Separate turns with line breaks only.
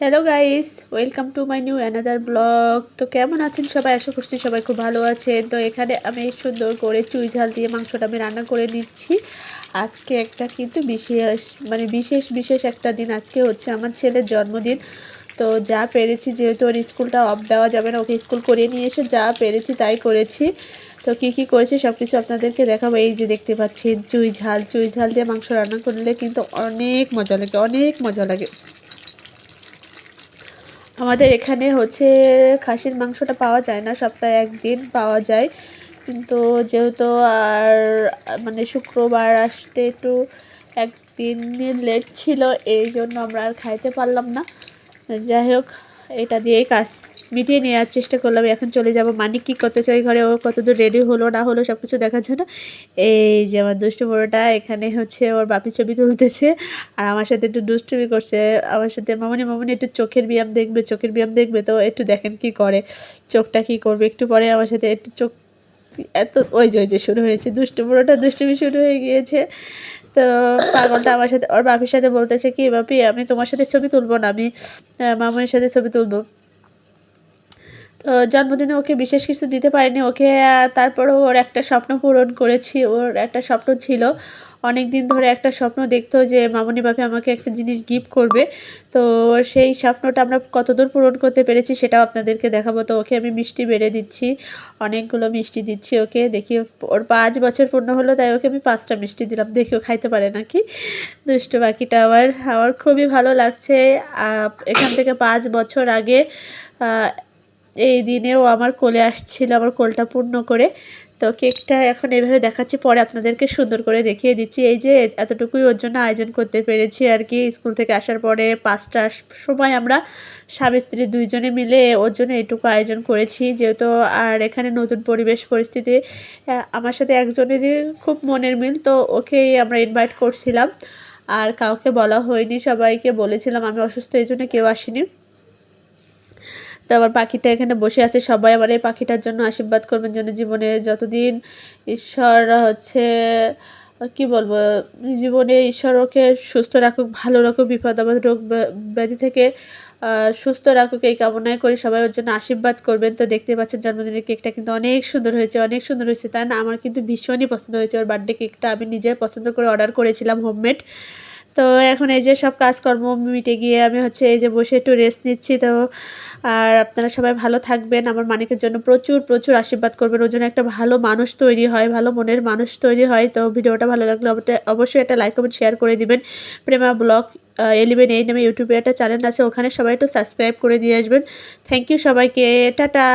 Hello guys welcome to my new another blog তো কেমন আছেন সবাই? আশা করছি সবাই খুব ভালো আছেন। তো এখানে আমি সুন্দর করে চুই ঝাল দিয়ে মাংসটা আমি রান্না করে নিচ্ছি। আজকে একটা কিন্তু বিশেষ মানে বিশেষ বিশেষ একটা দিন। আজকে হচ্ছে আমার ছেলের জন্মদিন। তো যা পেরেছি, যেহেতু ওর স্কুলটা অফ দেওয়া যাবে না, ওকে স্কুল করিয়ে নিয়ে এসে যা পেরেছি তাই করেছি। তো কী কী করেছি সব কিছু আপনাদেরকে দেখাবো। এই যে দেখতে পাচ্ছি চুই ঝাল চুই ঝাল দিয়ে মাংস রান্না করলে কিন্তু অনেক মজা লাগে, অনেক মজা লাগে। আমাদের এখানে হচ্ছে খাসির মাংসটা পাওয়া যায় না, সপ্তাহে একদিন পাওয়া যায়। কিন্তু যেহেতু আর মানে শুক্রবার আসতে একটু একদিন লেট ছিল, এই জন্য আমরা আর খাইতে পারলাম না। যাই হোক, এটা দিয়েই কাজ। মিটিয়ে নেওয়ার চেষ্টা করলাম। এখন চলে যাব মানিক কী করতে চাই ঘরে। ও কতদূর রেডি হলো না হলো সব কিছু দেখার জন্য। এই যে আমার দুষ্টু বড়োটা, এখানে হচ্ছে ওর বাপি ছবি তুলতেছে। আর আমার সাথে একটু দুষ্টুমি করছে। আমার সাথে মামনি মামনি একটু চোখের ব্যায়াম দেখবে, চোখের ব্যায়াম দেখবে তো একটু দেখেন কি করে, চোখটা কি করবে। একটু পরে আমার সাথে একটু চোখ এত, ওই যে ওই যে শুরু হয়েছে। দুষ্টু বড়োটা দুষ্টুমি শুরু হয়ে গিয়েছে। তো পাগলটা আমার সাথে, ওর বাপির সাথে বলতেছে কি, বাপি, আমি তোমার সাথে ছবি তুলবো না, আমি মামনির সাথে ছবি তুলবো। তো জন্মদিনে ওকে বিশেষ কিছু দিতে পারিনি। ওকে তারপরও ওর একটা স্বপ্ন পূরণ করেছি। ওর একটা স্বপ্ন ছিল। অনেক দিন ধরে একটা স্বপ্ন দেখতো যে, মামনি বাপে আমাকে একটা জিনিস গিফট করবে। তো সেই স্বপ্নটা আমরা কতদূর পূরণ করতে পেরেছি সেটাও আপনাদেরকে দেখাবো। তো ওকে আমি মিষ্টি বেড়ে দিচ্ছি। অনেকগুলো মিষ্টি দিচ্ছি ওকে। দেখি, ওর পাঁচ বছর পূর্ণ হলো, তাই ওকে আমি পাঁচটা মিষ্টি দিলাম। দেখি, ও খাইতে পারে নাকি? দুষ্ট বাকিটা আমার। আমার খুবই ভালো লাগছে। এখান থেকে পাঁচ বছর আগে এই দিনেও আমার কোলে আসছিল, আমার কোলটা পূর্ণ করে। তো কেকটা এখন এভাবে দেখাচ্ছি, পরে আপনাদেরকে সুন্দর করে দেখিয়ে দিচ্ছি। এই যে এতটুকুই ওর জন্য আয়োজন করতে পেরেছি আর কি। স্কুল থেকে আসার পরে পাঁচটার সময় আমরা স্বামী, স্ত্রী দুইজনে মিলে ওর জন্য এটুকু আয়োজন করেছি। যেহেতু আর এখানে নতুন পরিবেশ, পরিস্থিতি আমার সাথে একজনেরই খুব মনের মিল, তো ওকেই আমরা ইনভাইট করছিলাম। আর কাউকে বলা হয়নি, সবাইকে বলেছিলাম, আমি অসুস্থ, এই জন্য কেউ আসেনি। তো আমার পাখিটা এখানে বসে আছে। সবাই আমার এই পাখিটার জন্য আশীর্বাদ করবেন যেন জীবনে যতদিন ঈশ্বর হচ্ছে, কি বলব, জীবনে ঈশ্বর ওকে সুস্থ রাখুক, ভালো রাখুক বিপদ আমার রোগ ব্যাধি থেকে সুস্থ রাখুক এই কামনায় করি। সবাই ওর জন্য আশীর্বাদ করবেন। তো দেখতে পাচ্ছেন জন্মদিনের কেকটা কিন্তু অনেক সুন্দর হয়েছে, অনেক সুন্দর হয়েছে। তাই না, আমার কিন্তু ভীষণই পছন্দ হয়েছে ওর বার্থডে কেকটা আমি নিজে পছন্দ করে অর্ডার করেছিলাম হোমমেড তো এখন এই যে সব কাজকর্ম মিটে গিয়ে আমি হচ্ছে এই যে বসে একটু রেস্ট নিচ্ছি, তো আর আপনারা সবাই ভালো থাকবেন। আমার মানিকের জন্য প্রচুর প্রচুর আশীর্বাদ করবেন। ওর জন্য একটা ভালো মানুষ তৈরি হয়, ভালো মনের মানুষ তৈরি হয়। তো ভিডিওটা ভালো লাগলে অবশ্যই একটা লাইক কমেন্ট শেয়ার করে দিবেন। প্রেমা ব্লগ এলিভেন এই নামে ইউটিউবে একটা চ্যানেল আছে, ওখানে সবাই একটু সাবস্ক্রাইব করে দিয়ে আসবেন। থ্যাংক ইউ সবাইকে, টাটা!